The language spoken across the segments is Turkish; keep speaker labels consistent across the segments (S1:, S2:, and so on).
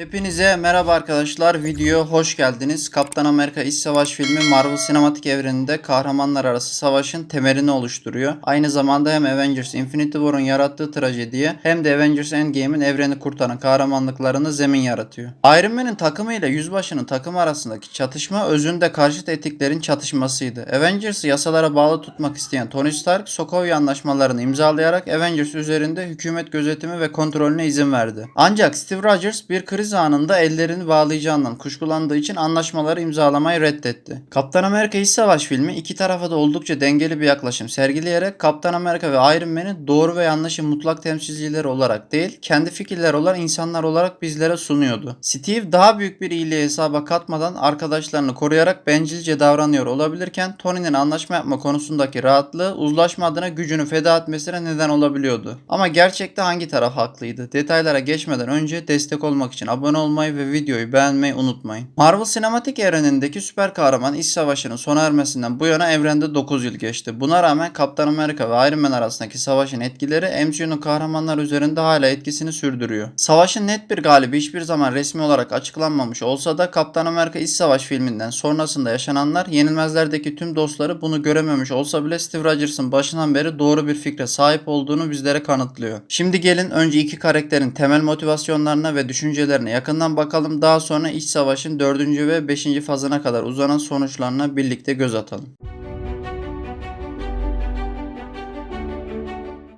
S1: Hepinize merhaba arkadaşlar. Videoya hoş geldiniz. Kaptan Amerika İç Savaş filmi Marvel Sinematik evreninde kahramanlar arası savaşın temelini oluşturuyor. Aynı zamanda hem Avengers Infinity War'un yarattığı trajediye hem de Avengers Endgame'in evreni kurtaran kahramanlıklarını zemin yaratıyor. Iron Man'in takımı ile Yüzbaşı'nın takımı arasındaki çatışma özünde karşıt etiklerin çatışmasıydı. Avengers'ı yasalara bağlı tutmak isteyen Tony Stark, Sokovia anlaşmalarını imzalayarak Avengers üzerinde hükümet gözetimi ve kontrolüne izin verdi. Ancak Steve Rogers bir kriz anında ellerini bağlayacağından kuşkulandığı için anlaşmaları imzalamayı reddetti. Kaptan Amerika İç Savaş filmi iki tarafa da oldukça dengeli bir yaklaşım sergileyerek Kaptan Amerika ve Iron Man'i doğru ve yanlışın mutlak temsilcileri olarak değil, kendi fikirler olan insanlar olarak bizlere sunuyordu. Steve daha büyük bir iyiliği hesaba katmadan arkadaşlarını koruyarak bencilce davranıyor olabilirken Tony'nin anlaşma yapma konusundaki rahatlığı uzlaşma adına gücünü feda etmesine neden olabiliyordu. Ama gerçekte hangi taraf haklıydı? Detaylara geçmeden önce destek olmak için abone olmayı ve videoyu beğenmeyi unutmayın. Marvel sinematik evrenindeki süper kahraman iç savaşının sona ermesinden bu yana evrende 9 yıl geçti. Buna rağmen Kaptan Amerika ve Iron Man arasındaki savaşın etkileri MCU'nun kahramanlar üzerinde hala etkisini sürdürüyor. Savaşın net bir galibi hiçbir zaman resmi olarak açıklanmamış olsa da Kaptan Amerika İç Savaş filminden sonrasında yaşananlar Yenilmezler'deki tüm dostları bunu görememiş olsa bile Steve Rogers'ın başından beri doğru bir fikre sahip olduğunu bizlere kanıtlıyor. Şimdi gelin önce iki karakterin temel motivasyonlarına ve düşüncelerine yakından bakalım. Daha sonra iç savaşın 4. ve 5. fazına kadar uzanan sonuçlarına birlikte göz atalım.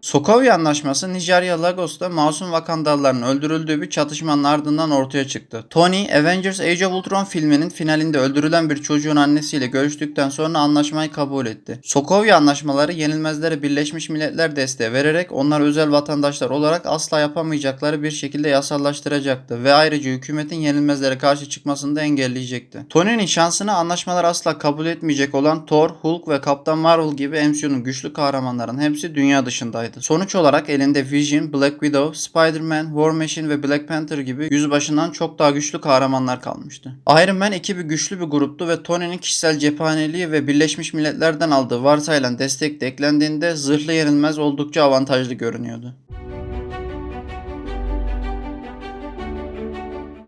S1: Sokovia Anlaşması Nijerya Lagos'ta masum Wakandalıların öldürüldüğü bir çatışmanın ardından ortaya çıktı. Tony, Avengers Age of Ultron filminin finalinde öldürülen bir çocuğun annesiyle görüştükten sonra anlaşmayı kabul etti. Sokovia Anlaşmaları yenilmezlere Birleşmiş Milletler desteği vererek onlar özel vatandaşlar olarak asla yapamayacakları bir şekilde yasallaştıracaktı ve ayrıca hükümetin yenilmezlere karşı çıkmasını da engelleyecekti. Tony'nin şansını anlaşmalar asla kabul etmeyecek olan Thor, Hulk ve Kaptan Marvel gibi MCU'nun güçlü kahramanların hepsi dünya dışındaydı. Sonuç olarak elinde Vision, Black Widow, Spider-Man, War Machine ve Black Panther gibi yüzbaşından çok daha güçlü kahramanlar kalmıştı. Iron Man ekibi güçlü bir gruptu ve Tony'nin kişisel cephaneliği ve Birleşmiş Milletler'den aldığı varsayılan destek de eklendiğinde zırhlı yenilmez oldukça avantajlı görünüyordu.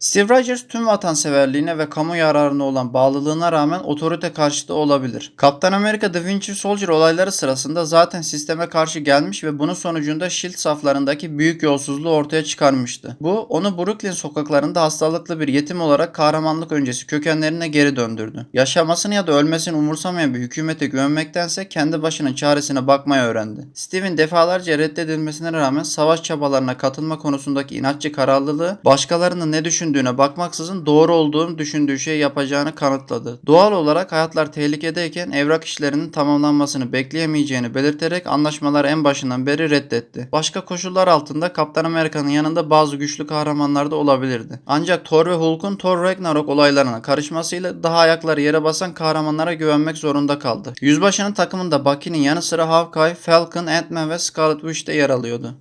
S1: Steve Rogers tüm vatanseverliğine ve kamu yararına olan bağlılığına rağmen otorite karşıtı olabilir. Kaptan Amerika The Winter Soldier olayları sırasında zaten sisteme karşı gelmiş ve bunun sonucunda SHIELD saflarındaki büyük yolsuzluğu ortaya çıkarmıştı. Bu onu Brooklyn sokaklarında hastalıklı bir yetim olarak kahramanlık öncesi kökenlerine geri döndürdü. Yaşamasını ya da ölmesini umursamayan bir hükümete güvenmektense kendi başının çaresine bakmayı öğrendi. Steve'in defalarca reddedilmesine rağmen savaş çabalarına katılma konusundaki inatçı kararlılığı başkalarının ne düşündüğünü düşündüğüne bakmaksızın doğru olduğunu düşündüğü şey yapacağını kanıtladı. Doğal olarak hayatlar tehlikedeyken evrak işlerinin tamamlanmasını bekleyemeyeceğini belirterek anlaşmaları en başından beri reddetti. Başka koşullar altında Kaptan Amerika'nın yanında bazı güçlü kahramanlar da olabilirdi. Ancak Thor ve Hulk'un Thor Ragnarok olaylarına karışmasıyla daha ayakları yere basan kahramanlara güvenmek zorunda kaldı. Yüzbaşının takımında Bucky'nin yanı sıra Hawkeye, Falcon, Ant-Man ve Scarlet Witch de yer alıyordu.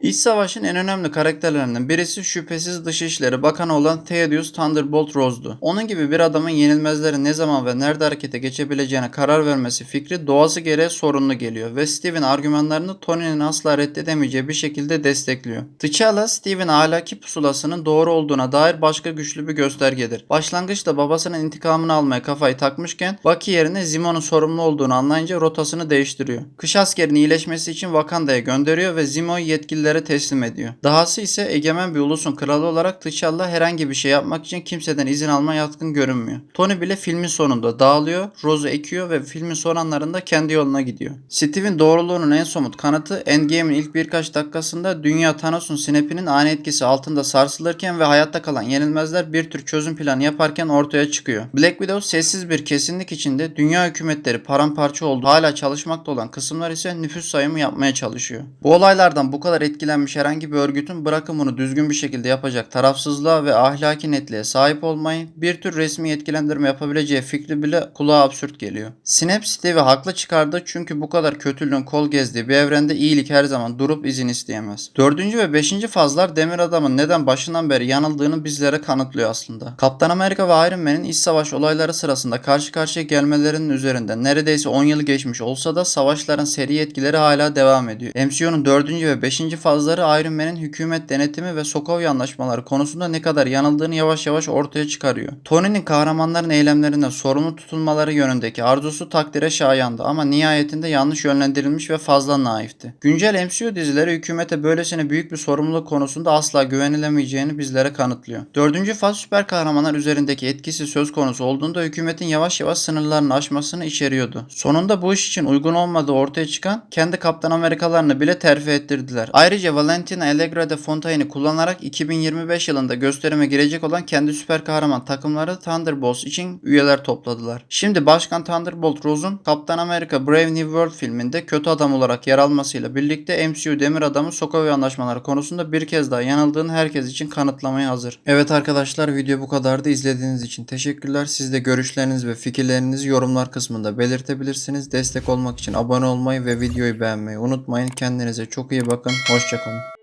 S1: İç Savaş'ın en önemli karakterlerinden birisi şüphesiz Dışişleri Bakanı olan Thaddeus Thunderbolt Rose'du. Onun gibi bir adamın yenilmezleri ne zaman ve nerede harekete geçebileceğine karar vermesi fikri doğası gereği sorunlu geliyor ve Steve'in argümanlarını Tony'nin asla reddedemeyeceği bir şekilde destekliyor. T'Challa, Steve'in ahlaki pusulasının doğru olduğuna dair başka güçlü bir göstergedir. Başlangıçta babasının intikamını almaya kafayı takmışken Bucky yerine Zemo'nun sorumlu olduğunu anlayınca rotasını değiştiriyor. Kış askerinin iyileşmesi için Wakanda'ya gönderiyor ve Zemo'yu yetkililere teslim ediyor. Dahası ise egemen bir ulusun kralı olarak T'Challa herhangi bir şey yapmak için kimseden izin alma yatkın görünmüyor. Tony bile filmin sonunda dağılıyor, Rose'u ekiyor ve filmin son anlarında kendi yoluna gidiyor. Steve'in doğruluğunun en somut kanıtı Endgame'in ilk birkaç dakikasında dünya Thanos'un sinepinin ani etkisi altında sarsılırken ve hayatta kalan yenilmezler bir tür çözüm planı yaparken ortaya çıkıyor. Black Widow sessiz bir kesinlik içinde dünya hükümetleri paramparça oldu. Hala çalışmakta olan kısımlar ise nüfus sayımı yapmaya çalışıyor. Bu olaylardan bu kadar etkilenmiş herhangi bir örgütün bırakın bunu düzgün bir şekilde yapacak tarafsızlığa ve ahlaki netliğe sahip olmayı bir tür resmi yetkilendirme yapabileceği fikri bile kulağa absürt geliyor. Snap Steve'i haklı çıkardı çünkü bu kadar kötülüğün kol gezdiği bir evrende iyilik her zaman durup izin isteyemez. Dördüncü ve beşinci fazlar Demir Adam'ın neden başından beri yanıldığını bizlere kanıtlıyor aslında. Kaptan Amerika ve Iron Man'in iç savaş olayları sırasında karşı karşıya gelmelerinin üzerinde neredeyse 10 yıl geçmiş olsa da savaşların seri etkileri hala devam ediyor. MCU'nun dördüncü ve beşinci fazlar fazları Iron Man'in hükümet denetimi ve Sokovia anlaşmaları konusunda ne kadar yanıldığını yavaş yavaş ortaya çıkarıyor. Tony'nin kahramanların eylemlerinden sorumlu tutulmaları yönündeki arzusu takdire şayandı ama nihayetinde yanlış yönlendirilmiş ve fazla naifti. Güncel MCU dizileri hükümete böylesine büyük bir sorumluluk konusunda asla güvenilemeyeceğini bizlere kanıtlıyor. Dördüncü faz süper kahramanlar üzerindeki etkisi söz konusu olduğunda hükümetin yavaş yavaş sınırlarını aşmasını içeriyordu. Sonunda bu iş için uygun olmadığı ortaya çıkan kendi Kaptan Amerikalarını bile terfi ettirdiler. Ayrıca Valentina Allegra de Fontaine'i kullanarak 2025 yılında gösterime girecek olan kendi süper kahraman takımları Thunderbolts için üyeler topladılar. Şimdi Başkan Thunderbolt Rose'un Kaptan Amerika Brave New World filminde kötü adam olarak yer almasıyla birlikte MCU Demir Adamı Sokovia anlaşmaları konusunda bir kez daha yanıldığını herkes için kanıtlamaya hazır. Evet arkadaşlar video bu kadardı. İzlediğiniz için teşekkürler. Siz de görüşleriniz ve fikirlerinizi yorumlar kısmında belirtebilirsiniz. Destek olmak için abone olmayı ve videoyu beğenmeyi unutmayın. Kendinize çok iyi bakın. Hoşçakalın.